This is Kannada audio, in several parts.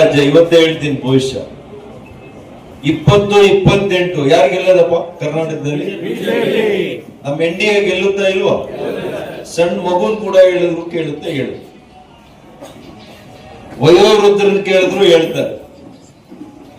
ರಾಜ್ಯ ಇವತ್ತೇ ಹೇಳ್ತೀನಿ ಭವಿಷ್ಯ. ಇಪ್ಪತ್ತು, ಇಪ್ಪತ್ತೆಂಟು, ಯಾರು ಗೆಲ್ಲದಪ್ಪ ಕರ್ನಾಟಕದಲ್ಲಿ? ನಮ್ಮ ಎನ್ ಗೆಲ್ಲುತ್ತಾ ಇಲ್ವಾ? ಸಣ್ಣ ಮಗುನ್ ಕೂಡ ಹೇಳಿದ್ರು, ಕೇಳುತ್ತೆ ಹೇಳು. ವಯೋವೃದ್ಧರನ್ನ ಕೇಳಿದ್ರು, ಹೇಳ್ತಾರೆ.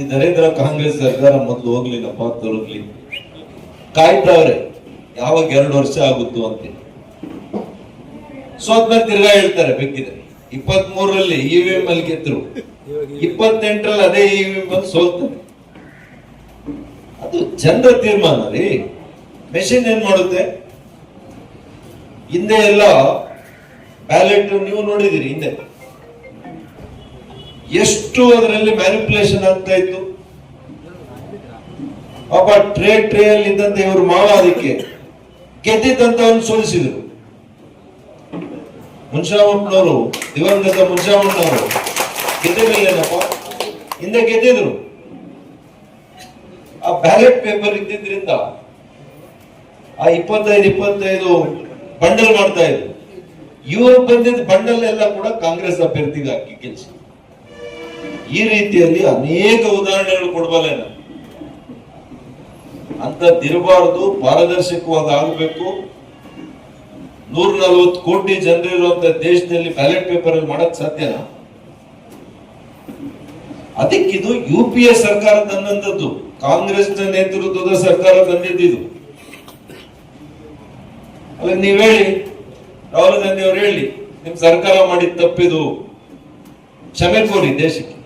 ಈ ನರೇಂದ್ರ ಕಾಂಗ್ರೆಸ್ ಸರ್ಕಾರ ಮೊದಲು ಹೋಗ್ಲಿನಪ್ಪ ತೊಲಗ್ಲಿ ಕಾಯ್ತಾವ್ರೆ ಯಾವಾಗ ಎರಡು ವರ್ಷ ಆಗುತ್ತೋ ಅಂತ. ಸೋತ್ಮೇಲೆ ತಿರ್ಗಾ ಹೇಳ್ತಾರೆ ಬೇಕಿದೆ ಇಪ್ಪತ್ತ್ ಮೂರರಲ್ಲಿ ಇವಿಎಂ ಅಲ್ಲಿ ಗೆದ್ರು. ಇಪ್ಪತ್ತೆಂಟರಲ್ಲಿ ಅದೇ ಇವಿಎಂ ಬಂದು ಸೋಲ್ತಾರೆ. ಅದು ಜನರ ತೀರ್ಮಾನ ರೀ. ಮೆಷಿನ್ ಏನ್ ಮಾಡುತ್ತೆ? ಹಿಂದೆ ಎಲ್ಲ ಬ್ಯಾಲೆಟ್ ನೀವು ನೋಡಿದಿರಿ ಹಿಂದೆ. ಎಷ್ಟು ಅದರಲ್ಲಿ ಮ್ಯಾನಿಪುಲೇಷನ್ ಆಗ್ತಾ ಇತ್ತು? ಪಾಪ ಟ್ರೇ ಟ್ರೇ ಅಲ್ಲಿ ಇದ್ದಂತೆ ಇವರು ಮಾವ ಅದಕ್ಕೆ. ಗೆದ್ದಿದ್ದಂತವನ್ನ ಸೋಲಿಸಿದ್ರು. ಮುನ್ಷಾಮಪ್ಪನವರು ದಿವಂಗತ ಮುನ್ಷಾಮಣ್ಣವರು ಗೆದ್ದಿರಲಿಲ್ಲಪ್ಪ ಹಿಂದೆ ಗೆದ್ದಿದ್ರು. ಆ ಬ್ಯಾಲೆಟ್ ಪೇಪರ್ ಇದ್ದಿದ್ರಿಂದ ಆ ಇಪ್ಪತ್ತೈದು ಇಪ್ಪತ್ತೈದು ಬಂಡಲ್ ಮಾಡ್ತಾ ಇದ್ರು. ಇವರು ಬಂದಿದ್ದ ಬಂಡಲ್ ಎಲ್ಲ ಕೂಡ ಕಾಂಗ್ರೆಸ್ ಅಭ್ಯರ್ಥಿಗೆ ಹಾಕಿ ಕೆಲಸ ಈ ರೀತಿಯಲ್ಲಿ ಅನೇಕ ಉದಾಹರಣೆಗಳು ಕೊಡಬಲ್ಲೆ ನಾನು. ಅಂತದ್ದಿರಬಾರದು ಪಾರದರ್ಶಕವಾಗಿ ಆಗಬೇಕು. ನೂರ ನಲವತ್ತು ಕೋಟಿ ಜನರಿರುವಂತ ದೇಶದಲ್ಲಿ ಬ್ಯಾಲೆಟ್ ಪೇಪರ್ ಅಲ್ಲಿ ಮಾಡಕ್ ಸಾಧ್ಯನಾ? ಅದಕ್ಕಿದು ಯು ಪಿ ಎ ಸರ್ಕಾರ ತಂದಂತದ್ದು ಕಾಂಗ್ರೆಸ್ ನೇತೃತ್ವದ ಸರ್ಕಾರ ತಂದಿದ್ದು ಅಲ್ಲ, ನೀವ್ ಹೇಳಿ. ರಾಹುಲ್ ಗಾಂಧಿ ಅವ್ರು ಹೇಳಿ, ನಿಮ್ ಸರ್ಕಾರ ಮಾಡಿದ ತಪ್ಪಿದು ಕ್ಷಮೆ ಕೋರಿ ದೇಶಕ್ಕೆ.